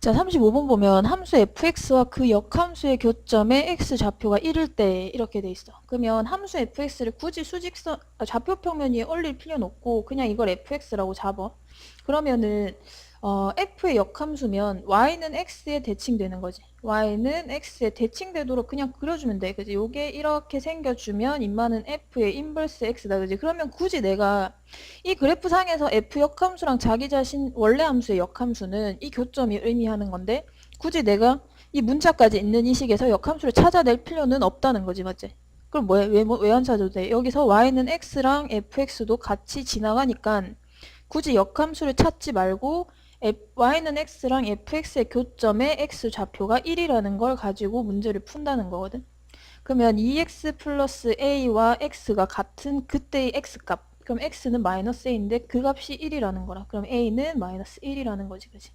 자, 35번 보면 함수 fx와 그 역함수의 교점에 x 좌표가 1일 때 이렇게 돼 있어. 그러면 함수 fx를 굳이 수직선 아, 좌표 평면 위에 올릴 필요는 없고 그냥 이걸 fx라고 잡아. 그러면은 어, f의 역함수면 y는 x에 대칭되는 거지. y는 x에 대칭되도록 그냥 그려주면 돼. 그지? 요게 이렇게 생겨주면 인마는 f의 인버스 x다. 그지? 그러면 굳이 내가 이 그래프 상에서 f 역함수랑 자기 자신 원래 함수의 역함수는 이 교점이 의미하는 건데 굳이 내가 이 문자까지 있는 이 식에서 역함수를 찾아낼 필요는 없다는 거지. 맞지? 그럼 뭐야? 왜, 뭐- 왜안 찾아도 돼? 여기서 y는 x랑 fx도 같이 지나가니까 굳이 역함수를 찾지 말고 y는 x랑 fx의 교점에 x 좌표가 1이라는 걸 가지고 문제를 푼다는 거거든. 그러면 2x 플러스 a와 x가 같은 그때의 x값. 그럼 x는 마이너스 a인데 그 값이 1이라는 거라. 그럼 a는 마이너스 1이라는 거지. 그지?